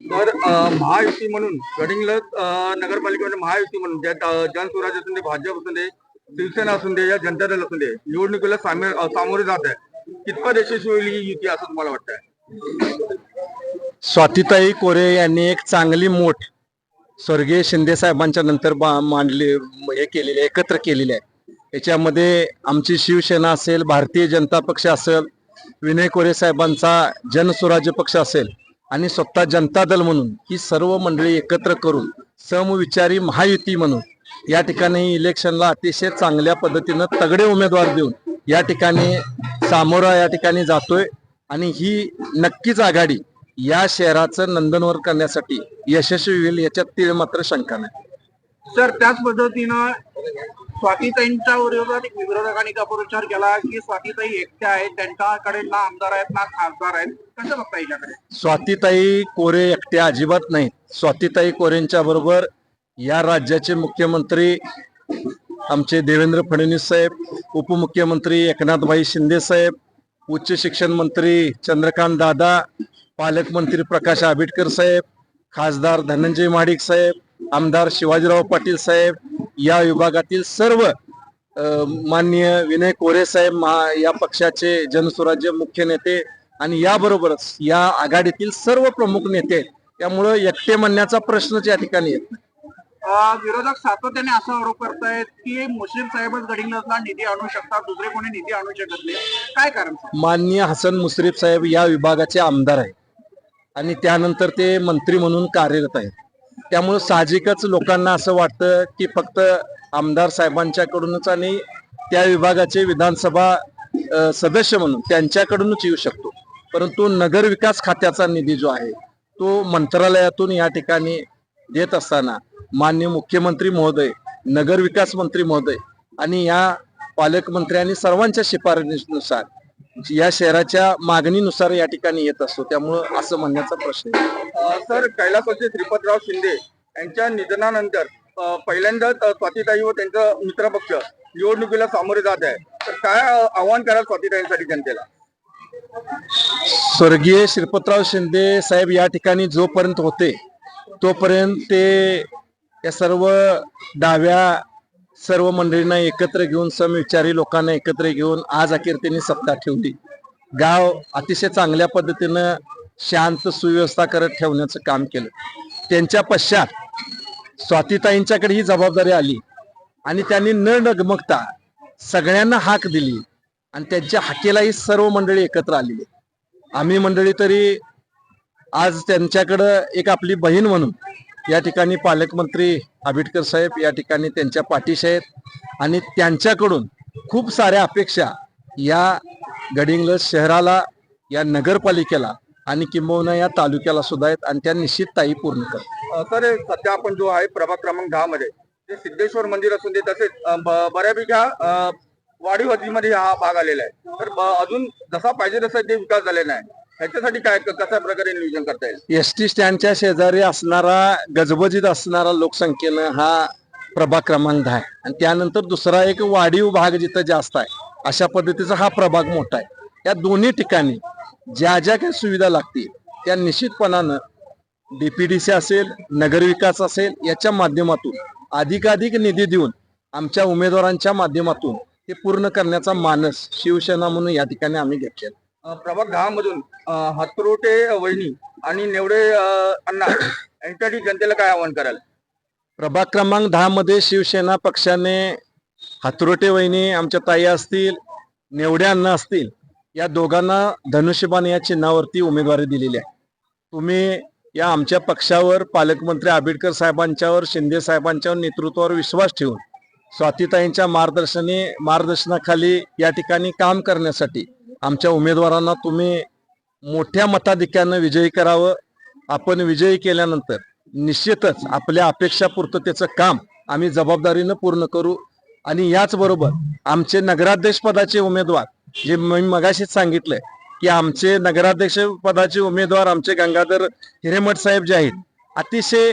तर महायुती म्हणून गडिंग्लज अ, नगरपालिकेमध्ये महायुती म्हणून ज्यात जनस्वराज असून दे भाजप असून दे शिवसेना असून दे या जनता दल असून दे निवडणुकीला सामे- सामोरे जात आहे कितपत यशस्वी होईल ही युती असं तुम्हाला वाटतंय? स्वातीताई कोरे यांनी एक चांगली मोठ स्वर्गीय शिंदे साहेबांच्या नंतर मांडले मांडली हे केलेले एकत्र केलेले आहे. याच्यामध्ये आमची शिवसेना असेल भारतीय जनता पक्ष असेल विनय कोरे साहेबांचा जनस्वराज्य पक्ष असेल आणि स्वतः जनता दल म्हणून ही सर्व मंडळी एकत्र करून समविचारी महायुती म्हणून या ठिकाणी इलेक्शनला अतिशय चांगल्या पद्धतीनं तगडे उमेदवार देऊन या ठिकाणी सामोरा या ठिकाणी जातोय. आणि ही नक्कीच आघाडी या शहराचं नंदनवर करण्यासाठी यशस्वी होईल याच्यात तीळ मात्र शंका नाही. सर त्याच पद्धतीनं स्वातीताईंच्या विरोधात एक विरोधकांनी अपप्रचार केला की स्वातीताई एकट्या आहेत त्यांच्याकडे ना आमदार आहेत ना खासदार आहेत. कसं बघता याच्याकडे? स्वातीताई कोरे एकट्या अजिबात नाहीत. स्वातीताई कोरेंच्या बरोबर या राज्याचे मुख्यमंत्री आमचे देवेंद्र फडणवीस साहेब उपमुख्यमंत्री एकनाथभाई शिंदे साहेब उच्च शिक्षण मंत्री चंद्रकांत दादा पालकमंत्री प्रकाश आंबेडकर साहेब खासदार धनंजय महाडिक साहेब आमदार शिवाजीराव पाटील साहेब या विभागातील सर्व माननीय विनय कोरे साहेब महा या पक्षाचे जनस्वराज्य मुख्य नेते आणि याबरोबरच या आघाडीतील सर्व प्रमुख नेते त्यामुळं एकटे म्हणण्याचा प्रश्नच या ठिकाणी येत विरोधक सातत्याने असा आरोप करतायत की मुस्लिम साहेबच गडिंग्लजला निधी आणू शकतात दुसरे कोणी निधी आणू शकत नाही. काय कारण? माननीय हसन मुश्रीफ साहेब या विभागाचे आमदार आहेत आणि त्यानंतर ते मंत्री म्हणून कार्यरत आहेत. त्यामुळं साहजिकच लोकांना असं वाटतं की फक्त आमदार साहेबांच्याकडूनच आणि त्या विभागाचे विधानसभा सदस्य म्हणून त्यांच्याकडूनच येऊ शकतो. परंतु नगर विकास खात्याचा निधी जो आहे तो मंत्रालयातून या ठिकाणी देत असताना मान्य मुख्यमंत्री महोदय नगर विकास मंत्री महोदय आणि या पालकमंत्र्यांनी सर्वांच्या शिफारशीनुसार या शहराच्या मागणीनुसार या ठिकाणी येत असतो. त्यामुळं असं म्हणण्याचा प्रश्न आहे. सर कैलासवासी श्रीपतराव शिंदे यांच्या निधनानंतर पहिल्यांदाच अ, स्वातीताई व त्यांचा मित्रपक्ष निवडणुकीला सामोरे जात आहे. तर काय आव्हान कराल स्वातीताईंसाठी जनतेला? स्वर्गीय श्रीपतराव शिंदे साहेब या ठिकाणी जोपर्यंत होते तोपर्यंत ते या सर्व डाव्या सर्व मंडळींना एकत्र घेऊन समविचारी लोकांना एकत्र घेऊन आज अखेर त्यांनी सत्ता ठेवली. गाव अतिशय चांगल्या पद्धतीनं शांत सुव्यवस्था करत ठेवण्याचं काम केलं. त्यांच्या पश्चात स्वातीताईंच्याकडे ही जबाबदारी आली आणि त्यांनी न डगमगता सगळ्यांना हाक दिली आणि त्यांच्या हाकेलाही सर्व मंडळी एकत्र आलेली. आम्ही मंडळी तरी आज त्यांच्याकडं एक आपली बहीण म्हणून या ठिकाणी पालकमंत्री आंबेडकर साहेब या ठिकाणी त्यांच्या पाठीशी आहेत. आणि त्यांच्याकडून खूप साऱ्या अपेक्षा या गडिंग्लज शहराला या नगरपालिकेला आणि किंबहुना या तालुक्याला सुद्धा आहेत आणि त्या निश्चितताही पूर्ण करतात. तर सध्या आपण जो आहे प्रभाग क्रमांक दहा मध्ये जे सिद्धेश्वर मंदिर असून दे तसेच ब- बऱ्यापैकी हा, वाढीव हद्दीमध्ये हा भाग आलेला आहे. तर ब- अजून जसा पाहिजे तसा ते विकास झालेला आहे. ह्याच्यासाठी काय कशा प्रकारे नियोजन करता येईल? एस टी स्टँडच्या शेजारी असणारा गजबजीत असणारा लोकसंख्येनं हा प्रभाग क्रमांक दहा आहे. आणि त्यानंतर दुसरा एक वाढीव भाग जिथं जास्त आहे अशा पद्धतीचा हा प्रभाग मोठा आहे. या दोन्ही ठिकाणी ज्या ज्या काही सुविधा लागतील त्या निश्चितपणानं डीपीडीसी असेल नगरविकास असेल याच्या माध्यमातून अधिकाधिक निधी देऊन आमच्या उमेदवारांच्या माध्यमातून ते पूर्ण करण्याचा मानस शिवसेना म्हणून या ठिकाणी आम्ही घेतलेला प्रभाग दहा मधून हत्रोटे वहिनी आणि नेवडे अण्णा यांच्यासाठी जनतेला काय आवाहन कराल? प्रभाग क्रमांक दहा मध्ये शिवसेना पक्षाने हातरोटे वहिनी आमच्या ताई असतील नेवडे अण्णा असतील या दोघांना धनुष्यबाण या चिन्हावरती उमेदवारी दिलेली आहे. तुम्ही या आमच्या पक्षावर पालकमंत्री आंबेडकर साहेबांच्यावर शिंदे साहेबांच्यावर नेतृत्वावर विश्वास ठेवून स्वातीताईंच्या मार्गदर्शने मार्गदर्शनाखाली या ठिकाणी काम करण्यासाठी आमच्या उमेदवारांना तुम्ही मोठ्या मताधिक्यानं विजयी करावं. आपण विजयी केल्यानंतर निश्चितच आपल्या अपेक्षा पूर्ततेचं काम आम्ही जबाबदारीनं पूर्ण करू. आणि याचबरोबर आमचे नगराध्यक्ष पदाचे उमेदवार जे मी मगाशीच सांगितलंय की आमचे नगराध्यक्ष पदाचे उमेदवार आमचे गंगाधर हिरेमठ साहेब जे आहेत अतिशय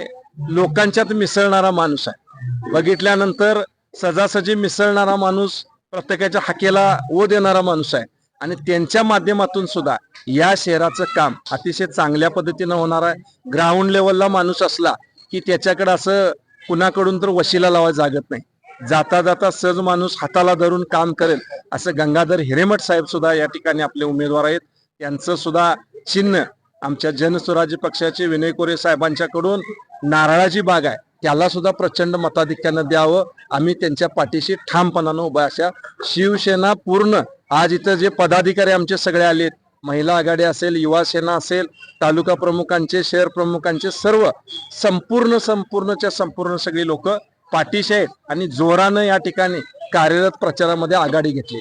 लोकांच्यात मिसळणारा माणूस आहे. बघितल्यानंतर सजासजी मिसळणारा माणूस प्रत्येकाच्या हाकेला ओ देणारा माणूस आहे. आणि त्यांच्या माध्यमातून सुद्धा या शहराचं काम अतिशय चांगल्या पद्धतीनं होणार आहे. ग्राउंड लेवलला माणूस असला की त्याच्याकडे असं कुणाकडून तर वशिला लावायला जागत नाही. जाता जाता सहज माणूस हाताला धरून काम करेल असं गंगाधर हिरेमठ साहेब सुद्धा या ठिकाणी आपले उमेदवार आहेत. त्यांचं सुद्धा चिन्ह आमच्या जनस्वराज्य पक्षाचे विनय कोरे साहेबांच्याकडून नारळाची बाग आहे. त्याला सुद्धा प्रचंड मताधिक्यानं द्यावं. आम्ही त्यांच्या पाठीशी ठामपणानं उभा अशा शिवसेना पूर्ण आज इथं जे पदाधिकारी आमचे सगळे आलेत महिला आघाडी असेल युवा सेना असेल तालुका प्रमुखांचे शहर प्रमुखांचे सर्व संपूर्ण संपूर्णच्या संपूर्ण सगळी लोक पाठीशी आहेत आणि जोरानं या ठिकाणी कार्यरत प्रचारामध्ये आघाडी घेतली.